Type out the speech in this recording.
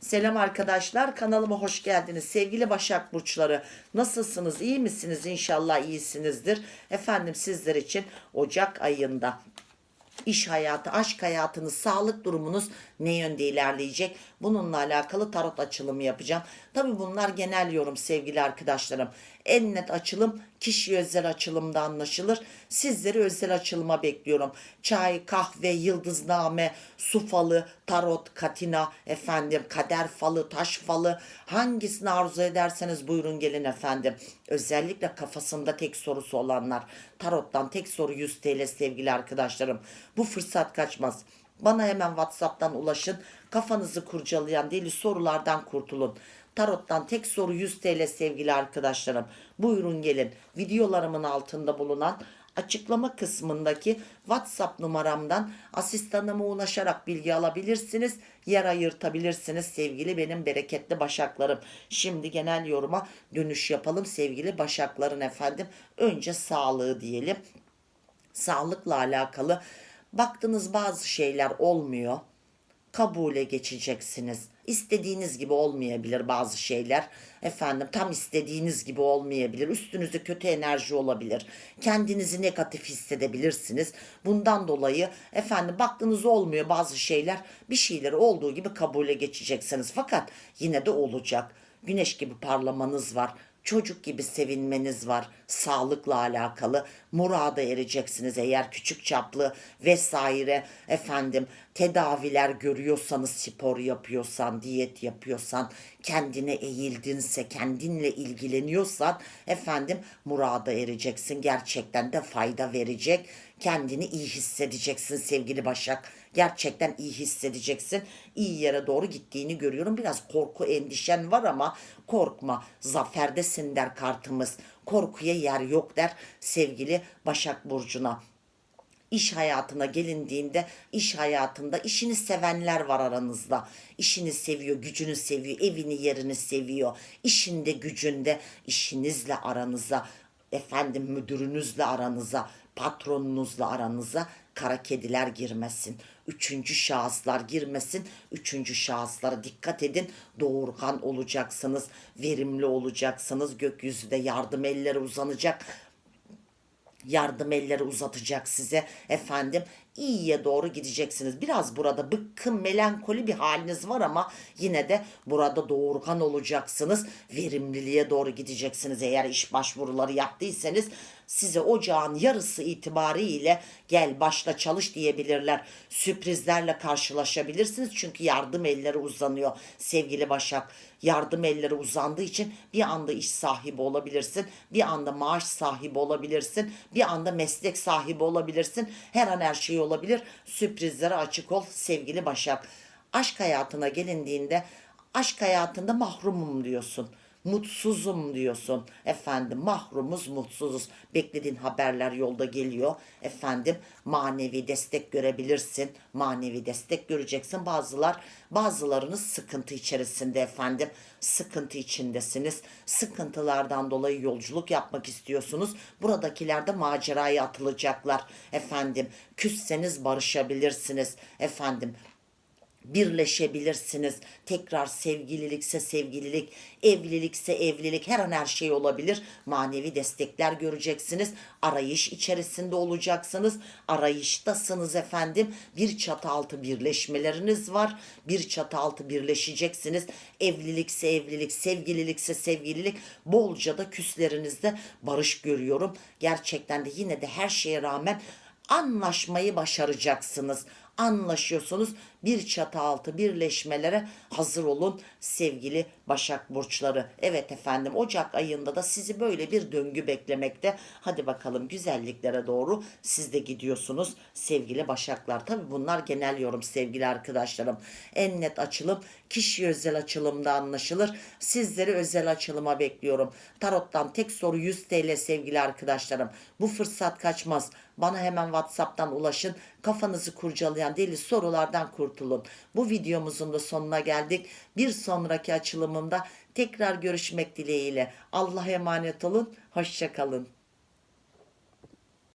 Selam arkadaşlar kanalıma hoş geldiniz. Sevgili Başak Burçları nasılsınız iyi misiniz İnşallah iyisinizdir. Efendim sizler için Ocak ayında iş hayatı, aşk hayatınız, sağlık durumunuz ne yönde ilerleyecek? Bununla alakalı tarot açılımı yapacağım. Tabi bunlar genel yorum sevgili arkadaşlarım. En net açılım kişi özel açılımda anlaşılır. Sizleri özel açılıma bekliyorum. Çay, kahve, yıldızname, su falı, tarot, katina, efendim kader falı, taş falı hangisini arzu ederseniz buyurun gelin efendim. Özellikle kafasında tek sorusu olanlar. Tarottan tek soru 100 TL sevgili arkadaşlarım. Bu fırsat kaçmaz. Bana hemen WhatsApp'tan ulaşın. Kafanızı kurcalayan deli sorulardan kurtulun. Tarot'tan tek soru 100 TL sevgili arkadaşlarım. Buyurun gelin. Videolarımın altında bulunan açıklama kısmındaki WhatsApp numaramdan asistanıma ulaşarak bilgi alabilirsiniz. Yer ayırtabilirsiniz sevgili benim bereketli başaklarım. Şimdi genel yoruma dönüş yapalım sevgili başakların efendim. Önce sağlığı diyelim. Sağlıkla alakalı baktınız bazı şeyler olmuyor kabule geçeceksiniz. İstediğiniz gibi olmayabilir bazı şeyler. Efendim tam istediğiniz gibi olmayabilir. Üstünüzde kötü enerji olabilir. Kendinizi negatif hissedebilirsiniz. Bundan dolayı efendim baktığınız olmuyor bazı şeyler. Bir şeyleri olduğu gibi kabule geçeceksiniz. Fakat yine de olacak. Güneş gibi parlamanız var çocuk gibi sevinmeniz var sağlıkla alakalı murada ereceksiniz eğer küçük çaplı vesaire efendim tedaviler görüyorsanız spor yapıyorsan diyet yapıyorsan kendine eğildinse kendinle ilgileniyorsan efendim murada ereceksin gerçekten de fayda verecek kendini iyi hissedeceksin sevgili Başak gerçekten iyi hissedeceksin. İyi yere doğru gittiğini görüyorum. Biraz korku endişen var ama korkma. Zaferdesin der kartımız. Korkuya yer yok der sevgili Başak Burcu'na. İş hayatına gelindiğinde iş hayatında işini sevenler var aranızda. İşini seviyor, gücünü seviyor, evini yerini seviyor. İşinde gücünde işinizle aranıza, efendim müdürünüzle aranıza, patronunuzla aranıza kara kediler girmesin. Üçüncü şahıslar girmesin. Üçüncü şahıslara dikkat edin. Doğurgan olacaksınız. Verimli olacaksınız. Gökyüzüde yardım elleri uzanacak yardım elleri uzatacak size efendim iyiye doğru gideceksiniz. Biraz burada bıkkın melankoli bir haliniz var ama yine de burada doğurgan olacaksınız. Verimliliğe doğru gideceksiniz. Eğer iş başvuruları yaptıysanız size ocağın yarısı itibariyle gel başla çalış diyebilirler. Sürprizlerle karşılaşabilirsiniz. Çünkü yardım elleri uzanıyor sevgili Başak. Yardım elleri uzandığı için bir anda iş sahibi olabilirsin. Bir anda maaş sahibi olabilirsin. Bir anda meslek sahibi olabilirsin. Her an her şey olabilir. Sürprizlere açık ol sevgili Başak. Aşk hayatına gelindiğinde aşk hayatında mahrumum diyorsun mutsuzum diyorsun. Efendim mahrumuz mutsuzuz. Beklediğin haberler yolda geliyor. Efendim manevi destek görebilirsin. Manevi destek göreceksin. Bazılar bazılarınız sıkıntı içerisinde efendim. Sıkıntı içindesiniz. Sıkıntılardan dolayı yolculuk yapmak istiyorsunuz. Buradakiler de maceraya atılacaklar. Efendim küsseniz barışabilirsiniz. Efendim birleşebilirsiniz. Tekrar sevgililikse sevgililik, evlilikse evlilik her an her şey olabilir. Manevi destekler göreceksiniz. Arayış içerisinde olacaksınız. Arayıştasınız efendim. Bir çatı altı birleşmeleriniz var. Bir çatı altı birleşeceksiniz. Evlilikse evlilik, sevgililikse sevgililik. Bolca da küslerinizde barış görüyorum. Gerçekten de yine de her şeye rağmen anlaşmayı başaracaksınız anlaşıyorsunuz. Bir çatı altı birleşmelere hazır olun sevgili Başak Burçları. Evet efendim Ocak ayında da sizi böyle bir döngü beklemekte. Hadi bakalım güzelliklere doğru siz de gidiyorsunuz sevgili Başaklar. Tabi bunlar genel yorum sevgili arkadaşlarım. En net açılım kişi özel açılımda anlaşılır. Sizleri özel açılıma bekliyorum. Tarot'tan tek soru 100 TL sevgili arkadaşlarım. Bu fırsat kaçmaz. Bana hemen WhatsApp'tan ulaşın. Kafanızı kurcalayan deli sorulardan kurtulun. Bu videomuzun da sonuna geldik. Bir sonraki açılımımda tekrar görüşmek dileğiyle. Allah'a emanet olun. Hoşçakalın.